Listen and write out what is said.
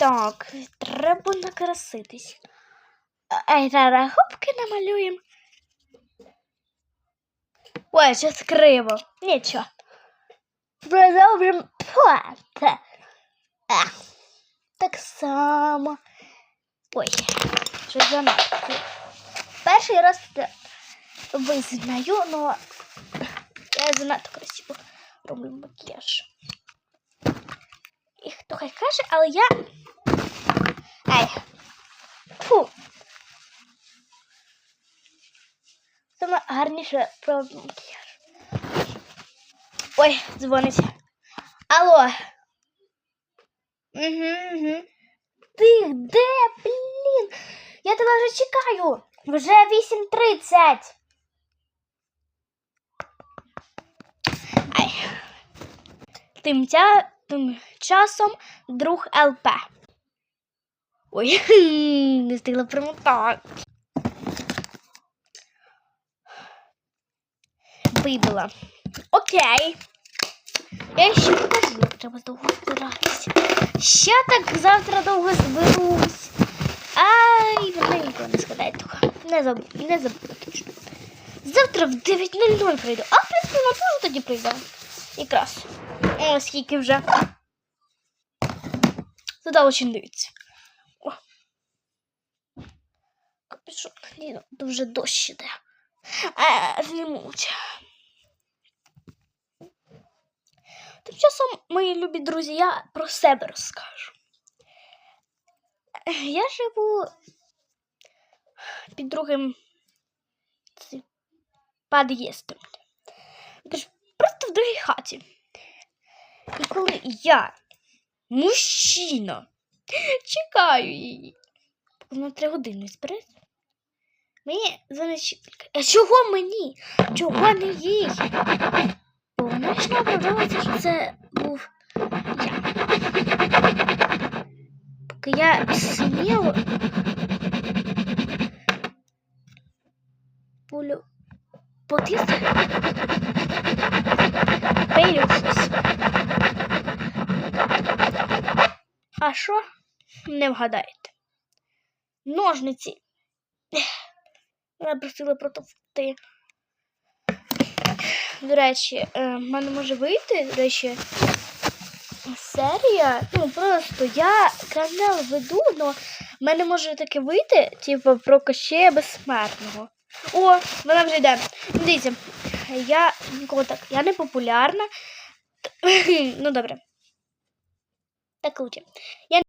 Так, треба накраситись. Ай, зараз губки намалюємо. Ой, щось криво. Нічого. Продовжимо плати. Так само. Ой, щось занадто. Перший раз визнаю, але я занадто красиво роблю макіяж. І хто хай каже, але я. Ай. Фу. Саме гарніше про макіяж. Ой, дзвонить. Алло. Угу, угу. Ти де, блін? Я тебе вже чекаю. Вже 8.30. Ай. Тим, тя... Тим часом друг ЛП. Ой, не встигла примотати. Вибила. Окей. Я ще покажу, треба довго збиратися. Ще так завтра довго зберусь. Ай, мене ніколи не згадає того. Не забуду, не забуду. Завтра в 9.00 прийду. А, в принципі, на теж тоді прийду. Якраз. О, скільки вже. Туди очень дивиться. О. Капюшон. Ні, дуже дощ іде. А. Тим часом, мої любі друзі, я про себе розкажу. Я живу під другим під'їздом. Просто в другій хаті. І коли я, мужчина, чекаю її, на три години збереться, мені вчителька. А чого мені? Чого не їй? Бо вона йшла оправдовуватися, що це був я. Поки я сміло полю под'їзд пилю щось. А що? Не вгадаєте. Ножниці. Ех, Мене просили протовти. До речі, е, в мене може вийти, до речі, серія. Ну, просто я канал веду, але в мене може таке вийти, типу, про Кощея безсмертного. О, вона вже йде. Дивіться, я ніколи так, я не популярна. Ну, добре. Так, лучше. Я